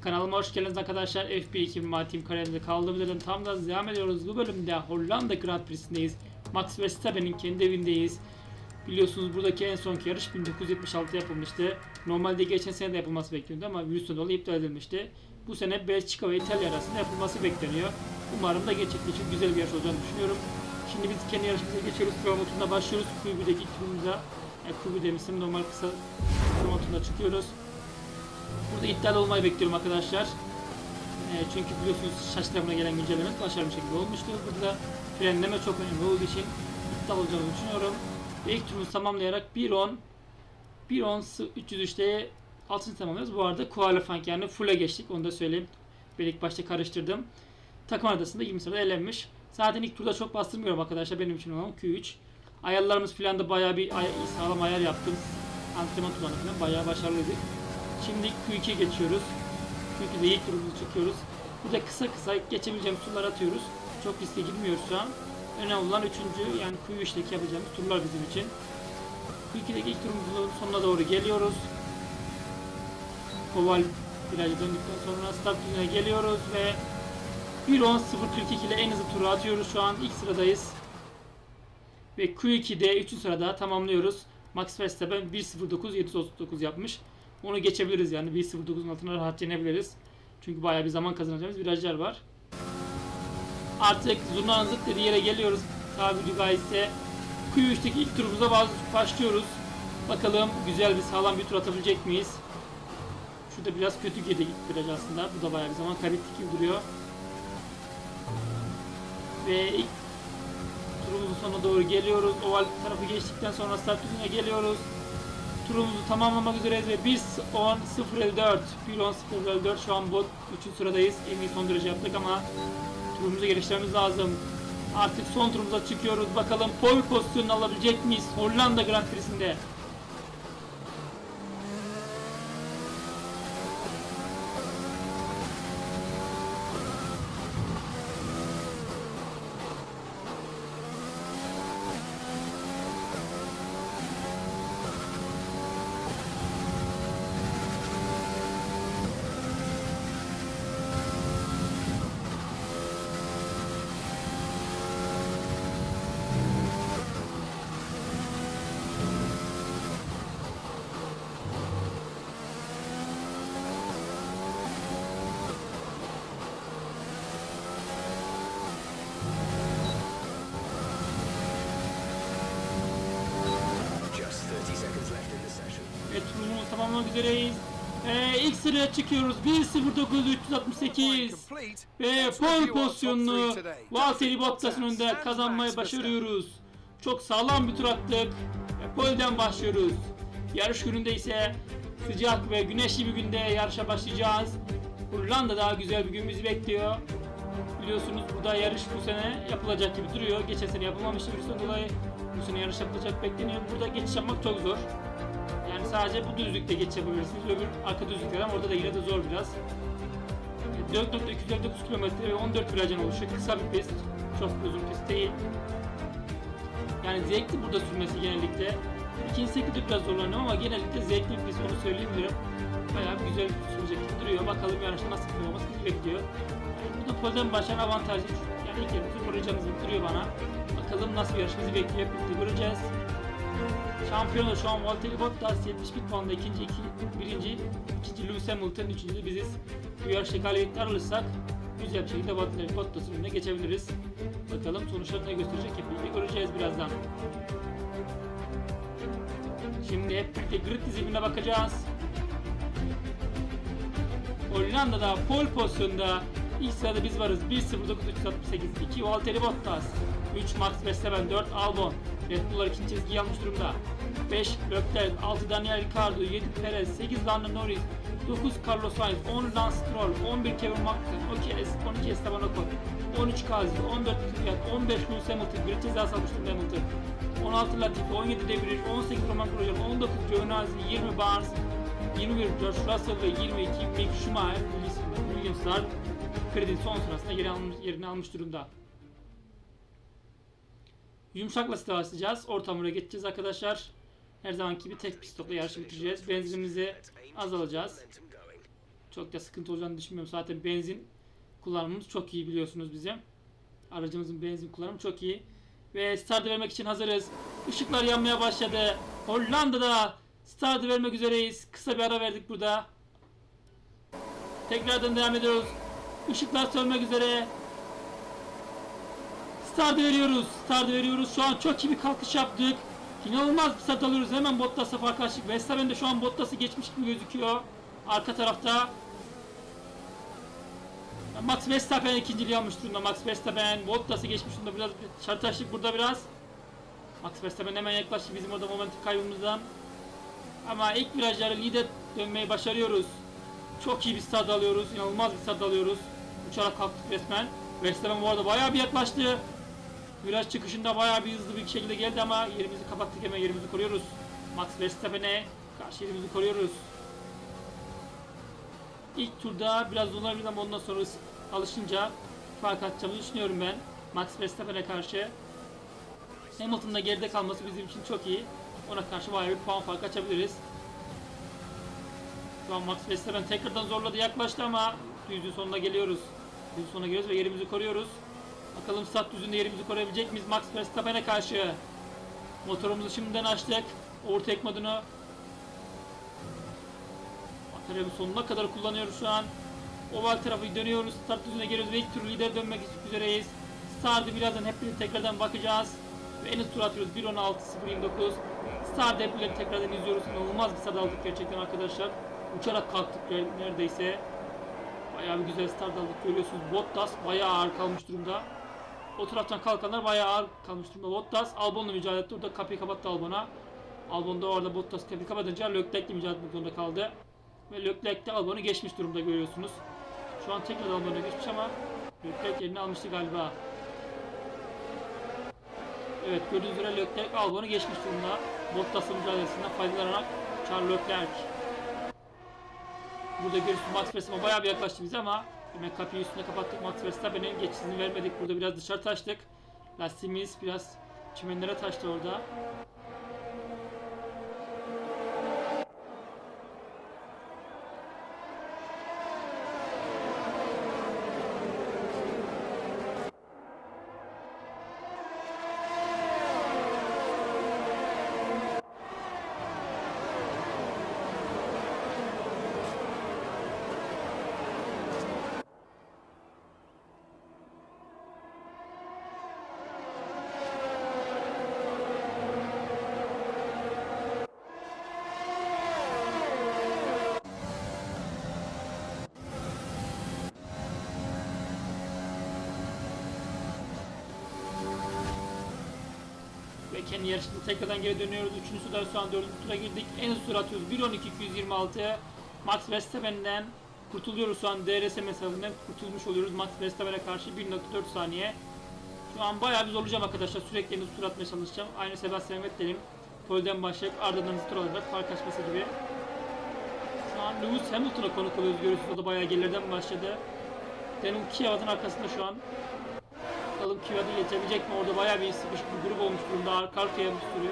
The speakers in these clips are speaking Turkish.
Kanalıma hoş geldiniz arkadaşlar. FB2 My Team kariyerinde kaldığımız yerden tam da devam ediyoruz. Bu bölümde Hollanda Grand Prix'sindeyiz. Max Verstappen'in kendi evindeyiz. Biliyorsunuz buradaki en sonki yarış 1976'da yapılmıştı. Normalde geçen sene de yapılması bekleniyordu ama virüsten dolayı iptal edilmişti. Bu sene Belçika ve İtalya arasında yapılması bekleniyor. Umarım da gerçekleşir. Güzel bir yarış olacağını düşünüyorum. Şimdi biz kendi yarışımıza geçiyoruz. Promotunda başlıyoruz. Kubi'deki ilk turumuza, yani Kubi demiştim normal kısa promotunda çıkıyoruz. Burada iptal olmayı bekliyorum arkadaşlar. Ee, çünkü biliyorsunuz şaş tarafına gelen güncelleme başarılı bir şekilde olmuştu. Burada frenleme çok önemli olduğu için iptal olacağını düşünüyorum. Ve ilk turumuzu tamamlayarak 1.10 1.10 303'te altını tamamlıyoruz. Bu arada qualifying yani full'e geçtik. Onu da söyleyeyim. Ben ilk başta karıştırdım. Takım arasında 20 sırada elenmiş. Zaten ilk turda çok bastırmıyorum arkadaşlar. Benim için olan Q3. Ayarlarımız falan da bayağı bir ay sağlam ayar yaptım. Antrenman turlarında falan bayağı başarılıydık. Şimdi Q2'ye geçiyoruz. Q2'de ilk turumuzu çekiyoruz. Burada kısa kısa geçebileceğimiz turlar atıyoruz. Çok riske girmiyoruz şu an. Önemli olan üçüncü yani Q3'teki yapacağımız turlar bizim için. Q2'deki ilk turumuzun sonuna doğru geliyoruz. Oval virajı döndükten sonra start düzene geliyoruz ve 1.10.042 ile en hızlı turu atıyoruz. Şu an ilk sıradayız. Ve Q2'de 3. sırada tamamlıyoruz. Max Verstappen 1.09.739 yapmış. Onu geçebiliriz yani 1.09'un altına rahat yenebiliriz. Çünkü bayağı bir zaman kazanacağımız virajlar var. Artık zurnanın zıt dediği yere geliyoruz. Tabiri caizse Q3'teki ilk turumuza başlıyoruz. Bakalım güzel bir sağlam bir tur atabilecek miyiz? Şurada biraz kötü girdi viraj aslında. Bu da bayağı bir zaman kaybettik gibi duruyor. Ve ilk turumuzun sonuna doğru geliyoruz. Oval tarafı geçtikten sonra start düzene geliyoruz. Turumuzu tamamlamak üzereyiz ve 1.10.054 1.10.054 şu an bot 3. sıradayız. En iyi son derece yaptık ama turumuzu geliştirmemiz lazım. Artık son turumuza çıkıyoruz. Bakalım pole pozisyonunu alabilecek miyiz Hollanda Grand Prix'sinde? Turumuzu tamamlamak üzereyiz. Ee, ilk sıraya çıkıyoruz. 1.09.368 ve pole pozisyonunu Valtteri Bottas'ın önünde kazanmayı başarıyoruz. Çok sağlam bir tur attık. Ve pole'den başlıyoruz. Yarış gününde ise sıcak ve güneşli bir günde yarışa başlayacağız. Hollanda daha güzel bir gün bizi bekliyor. Biliyorsunuz burada yarış bu sene yapılacak gibi duruyor. Geçen sene yapılmamıştı virüsten dolayı. Bu sene yarış yapılacak bekleniyor. Burada geçiş yapmak çok zor. Sadece bu düzlükte geçiş yapabilirsiniz. Öbür arka düzlükler ama orada da yine de zor biraz. E, 4.259 kilometre ve 14 virajdan oluşuyor. Kısa bir pist. Çok uzun pist değil. Yani zevkli burada sürmesi genellikle. İkinci sektirde biraz zorlanıyorum ama genellikle zevkli bir pist onu söyleyebilirim. Bayağı güzel sürecek duruyor. Bakalım yarışta nasıl bizi bekliyor. Yani burada polden başlayan avantajı. Yani ilk yerimizi koruyacağımız gibi duruyor bana. Bakalım nasıl bir yarış bizi bekliyor. Birlikte göreceğiz. Şampiyonu şu an Valtteri Bottas 71 puanla ikinci, iki, birinci, ikinci Lewis Hamilton, üçüncü biziz. Bu yarışta galibiyetler alırsak güzel bir şekilde Valtteri Bottas'ın önüne geçebiliriz. Bakalım sonuçlar ne gösterecek hep birlikte göreceğiz birazdan. Şimdi hep birlikte grid dizimine bakacağız. Hollanda'da pole pozisyonda ilk sırada biz varız. 1.09.368 2 Valtteri Bottas 3 Max Verstappen 4 Albon Red Bull'lar ikinci çizgiyi almış durumda 5 Leclerc 6 Daniel Ricciardo 7 Perez 8 Lando Norris 9 Carlos Sainz 10 Lance Stroll 11 Kevin Magnussen 12, 12 Esteban Ocon 13 Gazi 14 Kvyat 15 Lewis Hamilton bir cezası almış durumda Hamilton 16 Latifi 17 De Vries 18 Roman Grosjean 19 Giovinazzi 20 Barnes 21 George Russell ve 22 Mick Schumacher Williams'lar kredi son sırasında yerini almış, yerini almış durumda. Yumuşak lastik basacağız. Orta hamura geçeceğiz arkadaşlar. Her zamanki gibi tek pistokla yarışı bitireceğiz. Benzinimizi azalacağız. Çok da sıkıntı olacağını düşünmüyorum. Zaten benzin kullanımımız çok iyi biliyorsunuz bizim. Aracımızın benzin kullanımı çok iyi. Ve startı vermek için hazırız. Işıklar yanmaya başladı. Hollanda'da startı vermek üzereyiz. Kısa bir ara verdik burada. Tekrardan devam ediyoruz. Işıklar sönmek üzere. Startı veriyoruz. Startı veriyoruz. Şu an çok iyi bir kalkış yaptık. İnanılmaz bir start alıyoruz. Hemen Bottas'a fark açtık. Verstappen de şu an Bottas'ı geçmiş gibi gözüküyor. Arka tarafta. Max Verstappen ikinciliği almış durumda. Max Verstappen Bottas'ı geçmiş durumda. Biraz şartaşlık burada biraz. Max Verstappen hemen yaklaştı bizim orada momentum kaybımızdan. Ama ilk virajları lider dönmeyi başarıyoruz. Çok iyi bir start alıyoruz. İnanılmaz bir start alıyoruz. Uçarak kalktık resmen. Verstappen bu arada bayağı bir yaklaştı. Viraj çıkışında bayağı bir hızlı bir şekilde geldi ama yerimizi kapattık hemen yerimizi koruyoruz. Max Verstappen'e karşı yerimizi koruyoruz. İlk turda biraz zorlanabilir ama ondan sonra alışınca fark atacağımızı düşünüyorum ben. Max Verstappen'e karşı. Hamilton'ın da geride kalması bizim için çok iyi. Ona karşı bayağı bir puan fark açabiliriz. Şu an Max Verstappen tekrardan zorladı yaklaştı ama düzlüğün sonuna geliyoruz. Düzlüğün sonuna geliyoruz ve yerimizi koruyoruz. Bakalım stat düzünde yerimizi koruyabilecek miyiz Max Verstappen'e karşı? Motorumuzu şimdiden açtık. Overtake modunu Bataryamı sonuna kadar kullanıyoruz şu an. Oval tarafı dönüyoruz. Start düzüne geliyoruz ve ilk tur lider dönmek üzereyiz. Start'ı birazdan hep tekrardan bakacağız. Ve en hızlı tur atıyoruz. 1.16.029. Start hep tekrardan izliyoruz. İnanılmaz bir start aldık gerçekten arkadaşlar. Uçarak kalktık neredeyse. Bayağı bir güzel start aldık görüyorsunuz. Bottas bayağı ağır kalmış durumda. O taraftan kalkanlar bayağı ağır kalmış durumda. Bottas Albon'la mücadele etti. Orada kapıyı kapattı Albon'a. Albon da orada Bottas kapıyı kapatınca Leclerc'le mücadele etmek zorunda kaldı. Ve Leclerc de Albon'u geçmiş durumda görüyorsunuz. Şu an tekrar Albon'a geçmiş ama Leclerc yerini almıştı galiba. Evet gördüğünüz üzere Leclerc Albon'u geçmiş durumda. Bottas'ın mücadelesinden faydalanarak Charles Leclerc. Burada görüyorsunuz Max Verstappen bayağı bir yaklaştı bize ama hemen kapıyı üstüne kapattık. Max Verstappen'in geçişini vermedik. Burada biraz dışarı taştık. Lastiğimiz biraz çimenlere taştı orada. Ve kendi yarışında tekrardan geri dönüyoruz. Üçüncü turda şu an dördüncü tura girdik. En tur atıyoruz. 1.12.226 Max Verstappen'den kurtuluyoruz şu an DRS mesafesinden kurtulmuş oluyoruz. Max Verstappen'e karşı 1.4 saniye. Şu an bayağı bir zorlayacağım arkadaşlar. Sürekli en hızlı tur atmaya çalışacağım. Aynı Sebastian Vettel'in polden başlayıp ardından hızlı tur alarak fark açması gibi. Şu an Lewis Hamilton'a konuk oluyoruz görüyorsunuz. O da bayağı gerilerden başladı. Daniel Kiava'nın arkasında şu an. Bakalım Kiva'da geçebilecek mi? Orada bayağı bir sıkışık bir grup olmuş durumda. Arka arkaya bir sürü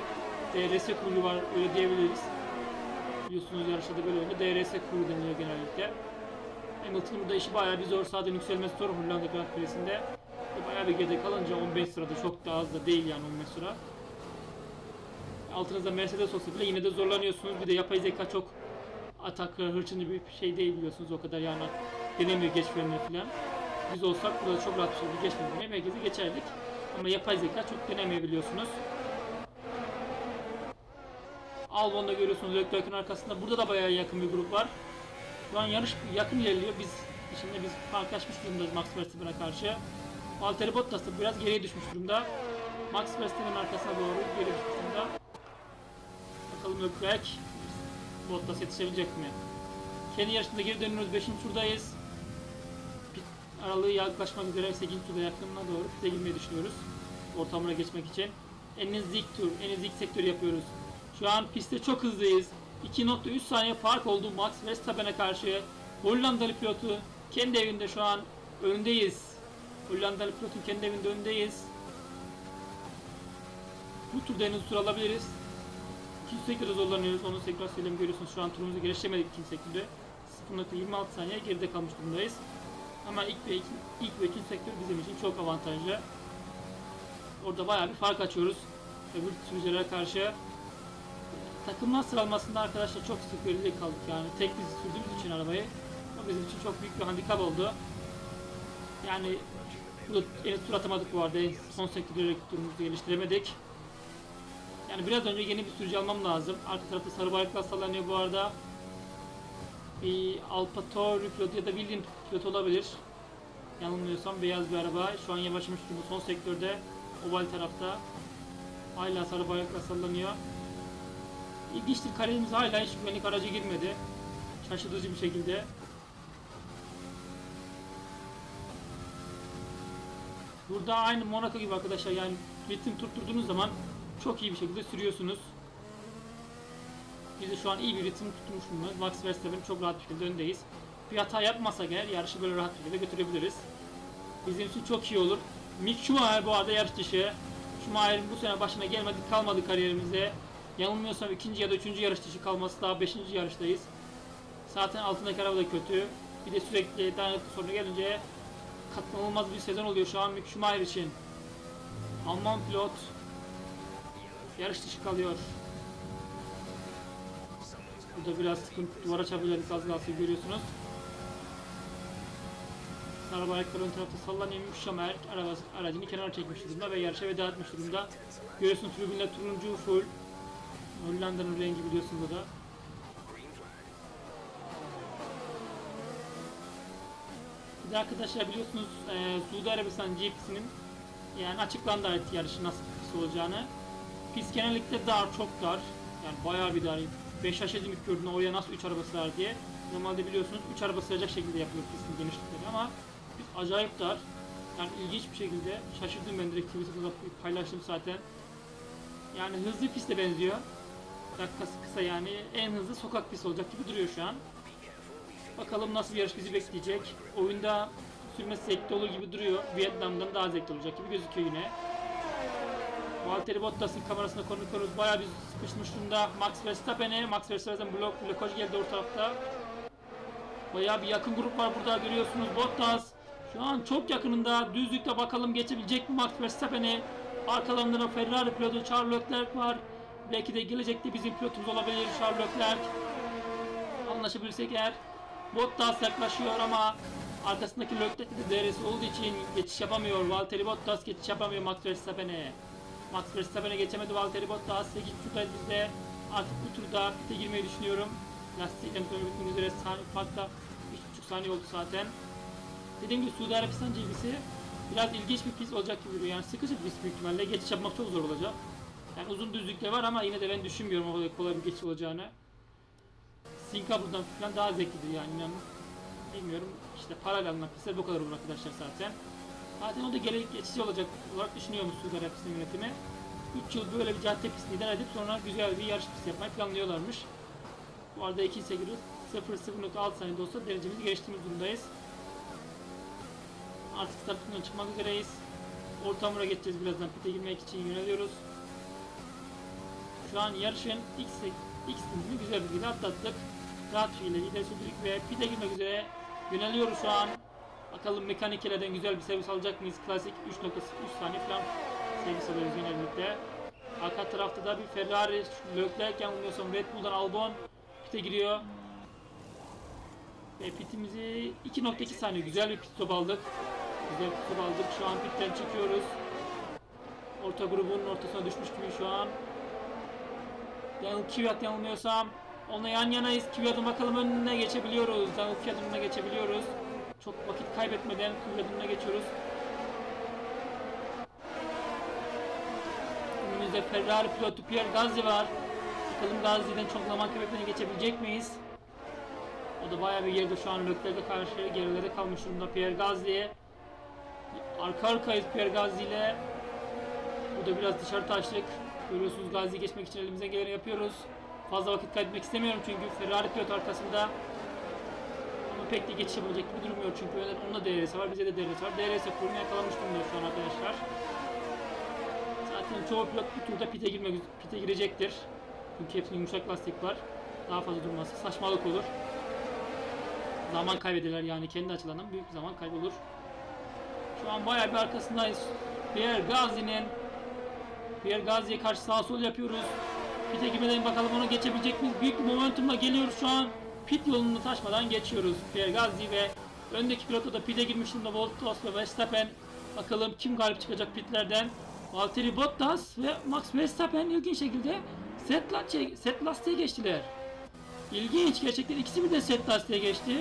DRS kurulu var öyle diyebiliriz. Biliyorsunuz yarışta böyle oluyor. DRS kurulu deniliyor genellikle. Hamilton burada işi bayağı bir zor. Zaten yükselmesi zor Hollanda Grand Prix'sinde. Bayağı bir geride kalınca 15 sırada çok da az da değil yani 15 sıra. Altınızda Mercedes olsa bile yine de zorlanıyorsunuz. Bir de yapay zeka çok atak hırçın bir şey değil biliyorsunuz o kadar yani denemiyor geçmelerini falan. Biz olsak burada çok rahat bir şekilde geçmediğini merkeze geçerdik. Ama yapay zeka çok denemeyebiliyorsunuz. Albon'da görüyorsunuz Leclerc'in arkasında. Burada da bayağı yakın bir grup var. Şu an yarış yakın ilerliyor. Biz şimdi biz fark açmış durumdayız Max Verstappen'e karşı. Valtteri Bottas da biraz geriye düşmüş durumda. Max Verstappen'in arkasına doğru geri düşmüş durumda. Bakalım Leclerc Bottas yetişebilecek mi? Kendi yarışında geri dönüyoruz. 5. turdayız. Aralığı yaklaşmak üzere 8. turda yakınına doğru pite girmeyi düşünüyoruz. Ortamına geçmek için. En hızlı ilk tur, en hızlı ilk sektör yapıyoruz. Şu an pistte çok hızlıyız. 2.3 saniye fark oldu Max Verstappen'e karşı. Hollandalı pilotu kendi evinde şu an öndeyiz. Hollandalı pilotun kendi evinde öndeyiz. Bu turda en tur alabiliriz. İkinci sektörde zorlanıyoruz. Onu tekrar söyleyeyim görüyorsunuz. Şu an turumuzu geliştiremedik ikinci sektörde. 0.26 saniye geride kalmış durumdayız. Ama ilk ve iki, ilk ve ikinci sektör bizim için çok avantajlı. Orada bayağı bir fark açıyoruz. Öbür sürücülere karşı. Takımlar sıralamasında arkadaşlar çok sık geride kaldık yani. Tek biz sürdüğümüz için arabayı. O bizim için çok büyük bir handikap oldu. Yani burada en tur atamadık bu arada. Son sektörde turumuzu geliştiremedik. Yani biraz önce yeni bir sürücü almam lazım. Arka tarafta sarı bayraklar sallanıyor bu arada. Bir Alfa Tauri pilotu ya da bildiğim pilot olabilir. Yanılmıyorsam beyaz bir araba. Şu an yavaşlamış durumda son sektörde. Oval tarafta. Hala sarı bayraklar sallanıyor. İlginçtir kariyerimiz hala hiç güvenlik aracı girmedi. Şaşırtıcı bir şekilde. Burada aynı Monaco gibi arkadaşlar yani ritim tutturduğunuz zaman çok iyi bir şekilde sürüyorsunuz. Biz de şu an iyi bir ritim tutmuş bulunuyoruz. Max Verstappen çok rahat bir şekilde öndeyiz. Bir hata yapmasak eğer yarışı böyle rahat bir şekilde götürebiliriz. Bizim için çok iyi olur. Mick Schumacher bu arada yarış dışı. Schumacher'in bu sene başına gelmedik kalmadı kariyerimizde. Yanılmıyorsam ikinci ya da üçüncü yarış dışı kalması daha beşinci yarıştayız. Zaten altındaki araba da kötü. Bir de sürekli dayanıklı sorunu gelince katlanılmaz bir sezon oluyor şu an Mick Schumacher için. Alman pilot yarış dışı kalıyor. Burada biraz sıkıntı duvara çarpacaktık az kalsın görüyorsunuz. Araba ayakları ön tarafta sallanıyor. Mick Schumacher arabası, aracını kenara çekmiş durumda ve yarışa veda etmiş durumda. Görüyorsunuz tribünler turuncu full. Hollanda'nın rengi biliyorsunuz da. Bir de arkadaşlar biliyorsunuz e, Suudi Arabistan GP'sinin yani açıklandı artık yarışın nasıl olacağını. Pist genellikle dar, çok dar. Yani bayağı bir dar. 5 şaşırdım ilk gördüğümde oraya nasıl 3 araba sığar diye. Normalde biliyorsunuz 3 araba sığacak şekilde yapılıyor pistin genişlikleri ama pist acayip dar. Yani ilginç bir şekilde şaşırdım ben direkt Twitter'da paylaştım zaten. Yani hızlı piste benziyor. Dakikası kısa yani en hızlı sokak pisti olacak gibi duruyor şu an. Bakalım nasıl bir yarış bizi bekleyecek. Oyunda sürmesi zevkli olur gibi duruyor. Vietnam'dan daha zevkli olacak gibi gözüküyor yine. Valtteri Bottas'ın kamerasında konuşuyoruz. Bayağı bir sıkışmış durumda. Max Verstappen'e, Max Verstappen blok, blokaj geldi orta tarafta. Bayağı bir yakın grup var burada görüyorsunuz. Bottas şu an çok yakınında. Düzlükte bakalım geçebilecek mi Max Verstappen'i. Arkalarında da Ferrari pilotu Charles Leclerc var. Belki de gelecekte bizim pilotumuz olabilir Charles Leclerc. Anlaşabilirsek eğer. Bottas yaklaşıyor ama arkasındaki Leclerc'te de DRS olduğu için geçiş yapamıyor. Valtteri Bottas geçiş yapamıyor Max Verstappen'e. Max Verstappen'e geçemedi Valtteri Bottas. 8 turdayız biz de. Artık bu turda pite girmeyi düşünüyorum. Lastiklerin dönümü bitmek üzere farkla 3,5 saniye oldu zaten. Dediğim gibi Suudi Arabistan GB'si biraz ilginç bir pist olacak gibi duruyor. Yani sıkıcı bir pist büyük ihtimalle. Geçiş yapmak çok zor olacak. Yani uzun düzlükler var ama yine de ben düşünmüyorum o kolay bir geçiş olacağını. Singapur'dan falan daha zevklidir yani inanın. Bilmiyorum işte alınan pistler bu kadar olur arkadaşlar zaten. Zaten o da gelecek geçici olacak olarak düşünüyormuş Suudi Arabistan yönetimi. 3 yıl böyle bir cadde pisti idare edip sonra güzel bir yarış pisti yapmayı planlıyorlarmış. Bu arada ikinci sekiyoruz. 0.06 saniyede olsa derecemizi geliştirmiş durumdayız. Artık startından çıkmak üzereyiz. Orta hamura geçeceğiz birazdan pite girmek için yöneliyoruz. Şu an yarışın ilk, ilk stintini güzel bir şekilde atlattık. Rahat bir şekilde ileri sürdük ve pite girmek üzere yöneliyoruz şu an. Bakalım mekanikilerden güzel bir servis alacak mıyız? Klasik 3.3 saniye falan servis alıyoruz genellikle. Arka tarafta da bir Ferrari, Leclerc yanılmıyorsam Red Bull'dan Albon pite giriyor. Ve pitimizi 2.2 saniye güzel bir pit stop aldık. Güzel pit stop aldık. Şu an pitten çıkıyoruz. Orta grubun ortasına düşmüş gibi şu an. Daniel Kvyat yanılmıyorsam. Onunla yan yanayız. Kvyat'ın bakalım önüne geçebiliyoruz. Daniel Kvyat'ın önüne geçebiliyoruz. Çok vakit kaybetmeden önüne geçiyoruz. Önümüzde Ferrari pilotu Pierre Gasly var. Bakalım Gasly'den çok zaman kaybetmeden geçebilecek miyiz? O da bayağı bir geride şu an Leclerc'e karşı gerilerde kalmış durumda Pierre Gasly'ye. Arka arkayız Pierre Gasly ile. Burada biraz dışarı taştık. Görüyorsunuz Gazi'yi geçmek için elimizden geleni yapıyoruz. Fazla vakit kaybetmek istemiyorum çünkü Ferrari pilot arkasında. Pek de geçiş yapabilecek gibi durmuyor çünkü önden onun da DRS var, bize de DRS var. DRS kurunu yakalamış durumda şu an arkadaşlar. Zaten çoğu pilot bu turda pite girmek pite girecektir. Çünkü hepsinin yumuşak lastik var. Daha fazla durması saçmalık olur. Zaman kaybederler yani kendi açılarından büyük bir zaman kaybolur. Şu an bayağı bir arkasındayız. Pierre Gazi'nin Pierre Gazi'ye karşı sağ sol yapıyoruz. Pit'e girmeden bakalım onu geçebilecek miyiz? Büyük bir momentumla geliyoruz şu an. Pit yolunu taşmadan geçiyoruz. Pierre Gazi ve öndeki pilotta da pit'e girmiş durumda Bottas ve Verstappen. Bakalım kim galip çıkacak pitlerden? Valtteri Bottas ve Max Verstappen ilginç şekilde set, la- set lastiğe geçtiler. İlginç gerçekten ikisi birden set lastiğe geçti.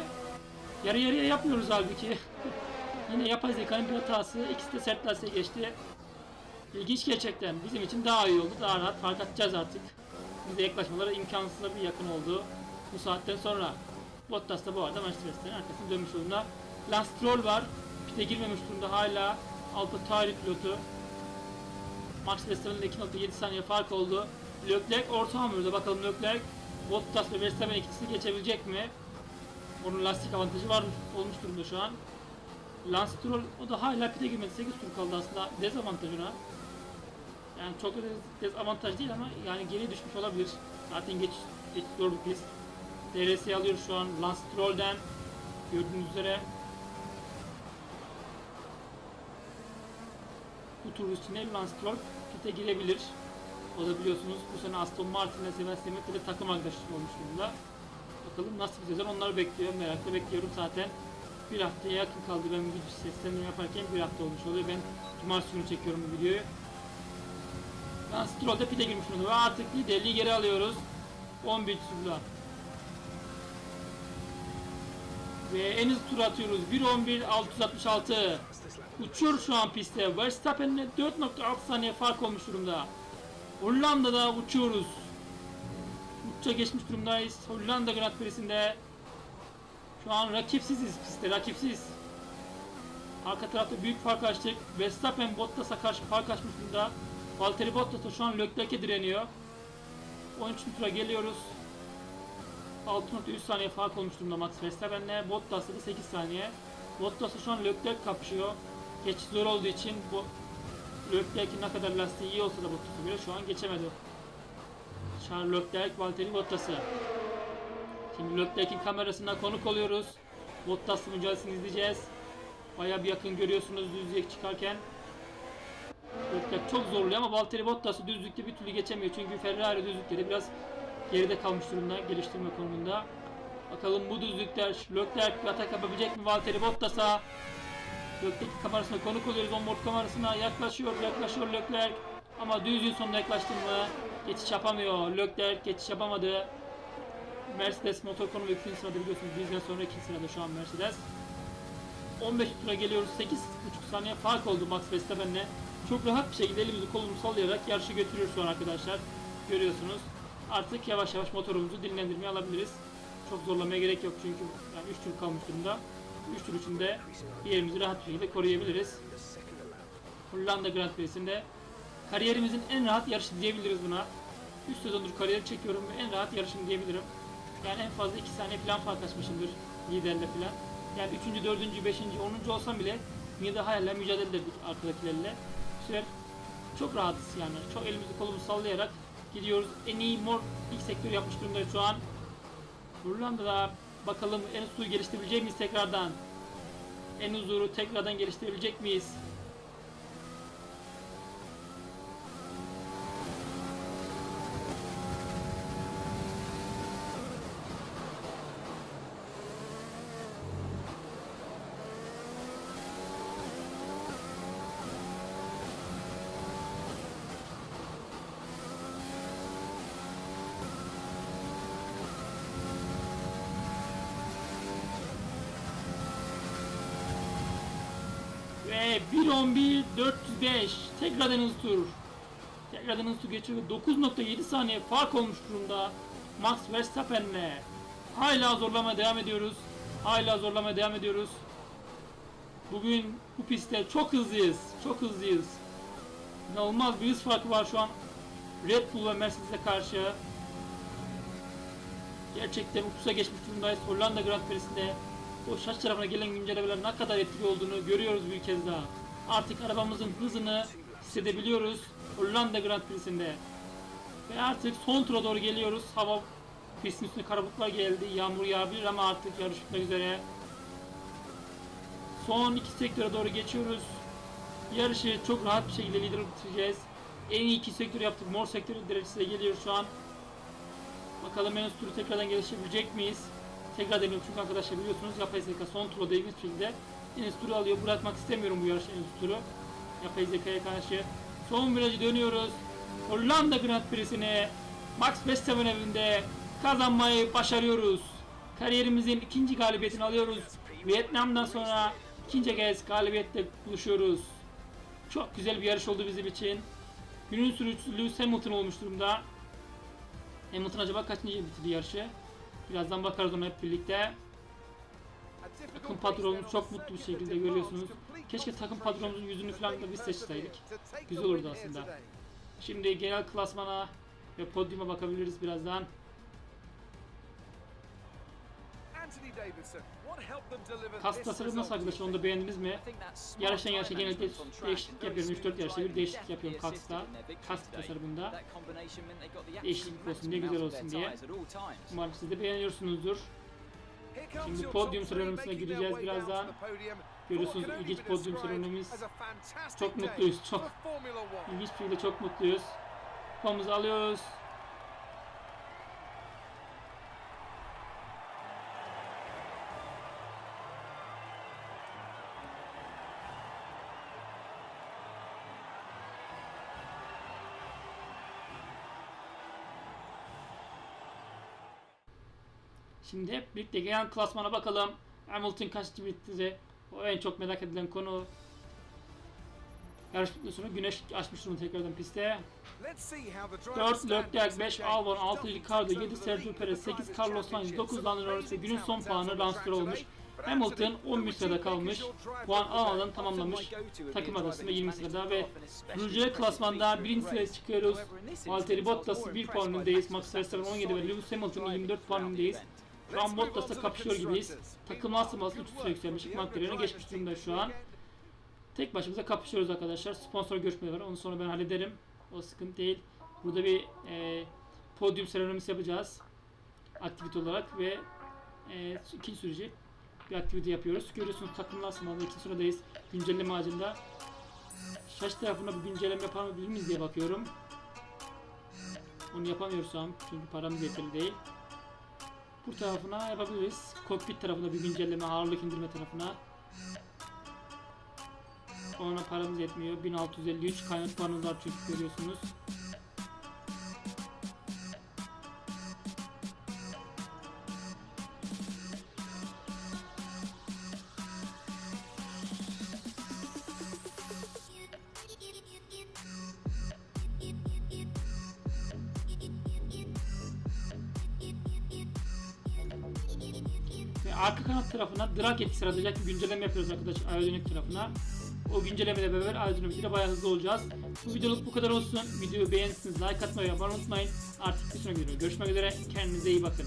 Yarı yarıya yapmıyoruz halbuki. Yine yapay zekanın bir hatası. İkisi de sert lastiğe geçti. İlginç gerçekten. Bizim için daha iyi oldu. Daha rahat fark atacağız artık. Bize yaklaşmaları imkansıza bir yakın oldu. Bu saatten sonra. Bottas da bu arada Manchester'ın arkasına dönmüş durumda. Lance Stroll var. Pite girmemiş durumda hala. Alfa Tauri pilotu. Max Verstappen'le 2.7 saniye fark oldu. Leclerc orta hamurda. Bakalım Leclerc Bottas ve Verstappen ikisini geçebilecek mi? Onun lastik avantajı var olmuş durumda şu an. Lance Stroll o da hala pite girmedi. 8 tur kaldı aslında. Dezavantaj ona. Yani çok dezavantaj değil ama yani geri düşmüş olabilir. Zaten geç, geç zor bir pist. DRS alıyoruz şu an Lance Stroll'den. Gördüğünüz üzere. Bu tur içinde Lance Stroll pite girebilir. O da biliyorsunuz bu sene Aston Martin'le Sebastian Vettel'e takım arkadaşı olmuş durumda. Bakalım nasıl bir sezon onları bekliyor. Merakla bekliyorum zaten. Bir haftaya yakın kaldı ben bu seslerini yaparken bir hafta olmuş oluyor. Ben cumartesi günü çekiyorum bu videoyu. Lance Stroll de pite girmiş durumda ve artık liderliği geri alıyoruz. 11 turla. Ve en hızlı tur atıyoruz. 1.11 666. Uçuyor şu an pistte. Verstappen'le 4.6 saniye fark olmuş durumda. Hollanda'da uçuyoruz. Uçça geçmiş durumdayız. Hollanda Grand Prix'sinde. Şu an rakipsiziz pistte. Rakipsiz. Arka tarafta büyük fark açtık. Verstappen Bottas'a karşı fark açmış durumda. Valtteri Bottas şu an Leclerc'e direniyor. 13. tura geliyoruz. 6.3 saniye fark olmuş durumda Max Verstappen'le. Bottas'la da 8 saniye. Bottas'la şu an Leclerc kapışıyor. Geçiş zor olduğu için bu Leclerc'in ne kadar lastiği iyi olsa da Bottas'a göre şu an geçemedi. Charles Leclerc, Valtteri Bottas'ı. Şimdi Leclerc'in kamerasına konuk oluyoruz. Bottas'la mücadelesini izleyeceğiz. Bayağı bir yakın görüyorsunuz düzlüğe çıkarken. Leclerc çok zorluyor ama Valtteri Bottas'ı düzlükte bir türlü geçemiyor. Çünkü Ferrari düzlükleri biraz geride kalmış durumda geliştirme konumunda. Bakalım bu düzlükler Leclerc bir atak yapabilecek mi Valtteri Bottas'a? Leclerc kamerasına konuk oluyoruz. Onboard kamerasına yaklaşıyor, yaklaşıyor Leclerc. Ama düzlüğün sonuna yaklaştı mı? Geçiş yapamıyor. Leclerc geçiş yapamadı. Mercedes motor konumu 2. sırada biliyorsunuz. Bizden sonra 2. sırada şu an Mercedes. 15 tura geliyoruz. 8,5 saniye fark oldu Max Verstappen'le. Çok rahat bir şekilde elimizi kolumuzu sallayarak yarışı götürüyor şu an arkadaşlar. Görüyorsunuz. Artık yavaş yavaş motorumuzu dinlendirmeye alabiliriz. Çok zorlamaya gerek yok çünkü yani 3 tur kalmış durumda. 3 tur içinde yerimizi rahat bir şekilde koruyabiliriz. Hollanda Grand Prix'sinde kariyerimizin en rahat yarışı diyebiliriz buna. 3 sezondur kariyer çekiyorum ve en rahat yarışım diyebilirim. Yani en fazla 2 saniye falan fark açmışımdır liderle falan. Yani 3. 4. 5. 10. olsam bile yine de hayalle mücadele ederdik arkadakilerle. Sefer çok rahatız yani. Çok elimizi kolumuzu sallayarak gidiyoruz. En iyi mor ilk sektör yapmış durumdayız şu an. Hollanda'da bakalım en hızlı geliştirebilecek miyiz tekrardan? En huzuru tekrardan geliştirebilecek miyiz? Ve 1.11 405 tekrardan hız tur. Tekrardan hız tur geçiyor. 9.7 saniye fark olmuş durumda. Max Verstappen'le. Hala zorlamaya devam ediyoruz. Hala zorlamaya devam ediyoruz. Bugün bu pistte çok hızlıyız. Çok hızlıyız. İnanılmaz bir hız farkı var şu an. Red Bull ve Mercedes'e karşı. Gerçekten uçuşa geçmiş durumdayız. Hollanda Grand Prix'sinde o şaş tarafına gelen güncellemeler ne kadar etkili olduğunu görüyoruz bir kez daha. Artık arabamızın hızını hissedebiliyoruz Hollanda Grand Prix'sinde. Ve artık son tura doğru geliyoruz. Hava Pistin üstüne karabuklar geldi. Yağmur yağabilir ama artık yarış bitmek üzere. Son iki sektöre doğru geçiyoruz. Yarışı çok rahat bir şekilde lider bitireceğiz. En iyi iki sektör yaptık. Mor sektörü derecesiyle geliyor şu an. Bakalım en üst turu tekrardan gelişebilecek miyiz? Tekrar deniyorum çünkü arkadaşlar biliyorsunuz yapay zeka son turda ilginç şekilde en üst turu alıyor. Bırakmak istemiyorum bu yarışı en üst turu. Yapay zekaya karşı. Son virajı dönüyoruz. Hollanda Grand Prix'sini Max Verstappen evinde kazanmayı başarıyoruz. Kariyerimizin ikinci galibiyetini alıyoruz. Vietnam'dan sonra ikinci kez galibiyetle buluşuyoruz. Çok güzel bir yarış oldu bizim için. Günün sürücüsü Lewis Hamilton olmuş durumda. Hamilton acaba kaçıncı bitirdi yarışı? Birazdan bakarız ona hep birlikte. Takım patronumuz çok mutlu bir şekilde görüyorsunuz. Keşke takım patronumuzun yüzünü falan da biz seçseydik. Güzel olurdu aslında. Şimdi genel klasmana ve podyuma bakabiliriz birazdan. Kas tasarımı nasıl arkadaşlar onu da beğendiniz mi? Yarıştan yarışa genellikle değişiklik yapıyorum. 3-4 yarışta bir değişiklik yapıyorum Kask'ta. Kask tasarımında. Değişiklik olsun diye, güzel olsun diye. Umarım siz de beğeniyorsunuzdur. Şimdi podyum sıralamasına gireceğiz birazdan. Görüyorsunuz ilginç podyum sıralamamız. Çok mutluyuz, çok ilginç bir şekilde çok mutluyuz. Kupamızı alıyoruz. Şimdi hep birlikte genel klasmana bakalım. Hamilton kaçıncı bitti? O en çok merak edilen konu. Yarış bittikten sonra güneş açmış durumda tekrardan piste. 4 Leclerc, 5 Albon, 6 Ricardo, 7 Sergio Perez, 8 Carlos Sainz, 9 Lando Norris ve günün son puanı Lance olmuş. Hamilton 11 sırada kalmış. Puan almadan tamamlamış. Takım arasında 20 sırada ve sürücüler klasmanda birinci sıraya çıkıyoruz. Valtteri Bottas 1 puan önündeyiz. Max Verstappen 17 ve Lewis Hamilton 24 puan önündeyiz. Şu an Bottas'la kapışıyor gibiyiz. Takım sırası 3 sıra yükselmiş. McLaren'e geçmiş durumda şu an. Tek başımıza kapışıyoruz arkadaşlar. Sponsor görüşmeleri var. Onu sonra ben hallederim. O sıkıntı değil. Burada bir e, podyum seremonisi yapacağız. Aktivite olarak ve e, ikinci sürücü bir aktivite yapıyoruz. Görüyorsunuz takımlar sınavında ikinci sıradayız. Güncelleme ağacında. Şaş tarafına bir güncelleme yapabilir miyiz diye bakıyorum. Onu an çünkü paramız yeterli değil. Bu tarafına yapabiliriz. Kokpit tarafına bir güncelleme, ağırlık indirme tarafına. Ona paramız yetmiyor. 1653 kaynak puanımız var çünkü görüyorsunuz. Drag etkisi yaratacak bir güncelleme yapıyoruz arkadaşlar aerodinamik tarafına. O güncellemeyle beraber aerodinamikle bayağı hızlı olacağız. Bu videoluk bu kadar olsun. Videoyu beğenirsiniz, like atmayı abone unutmayın. Artık bir sonraki videoda görüşmek üzere. Kendinize iyi bakın.